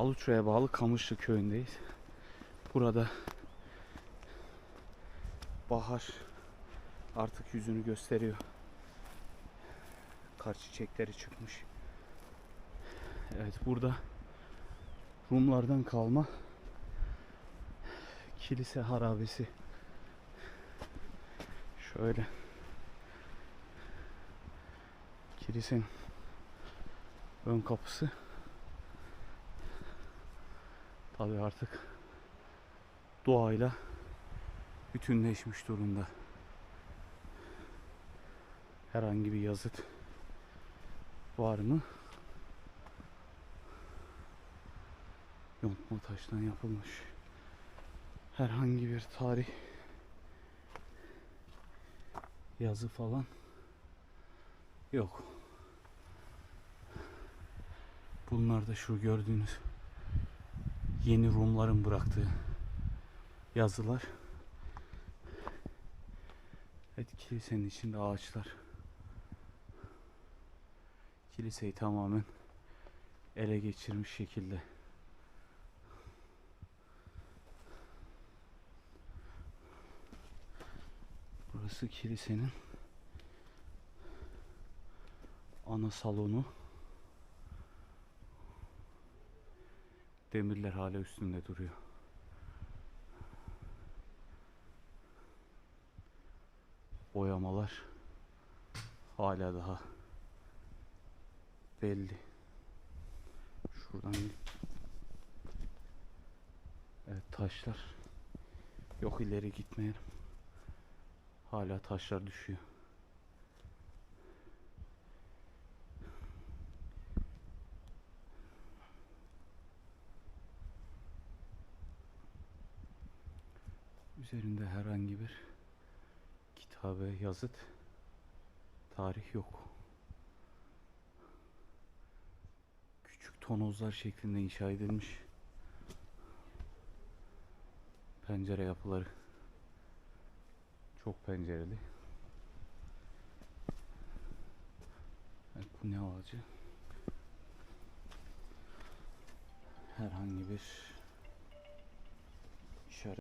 Aluçra'ya bağlı Kamışlı köyündeyiz. Burada bahar artık yüzünü gösteriyor. Kar çiçekleri çıkmış. Evet burada Rumlardan kalma kilise harabesi. Şöyle kilisenin ön kapısı. Tabii artık doğayla bütünleşmiş durumda. Herhangi bir yazıt var mı? Yontma taştan yapılmış. Herhangi bir tarih yazı falan yok. Bunlar da şu gördüğünüz yeni Rumların bıraktığı yazılar. Evet kilisenin içinde ağaçlar. Kiliseyi tamamen ele geçirmiş şekilde. Burası kilisenin ana salonu. Demirler hala üstünde duruyor. Boyamalar hala daha belli. Şuradan Evet taşlar. Yok ileri gitmeyelim. Hala taşlar düşüyor. Üzerinde herhangi bir kitabe, yazıt, tarih yok. Küçük tonozlar şeklinde inşa edilmiş pencere yapıları. Çok pencereli. Bu ne ağacı? Herhangi bir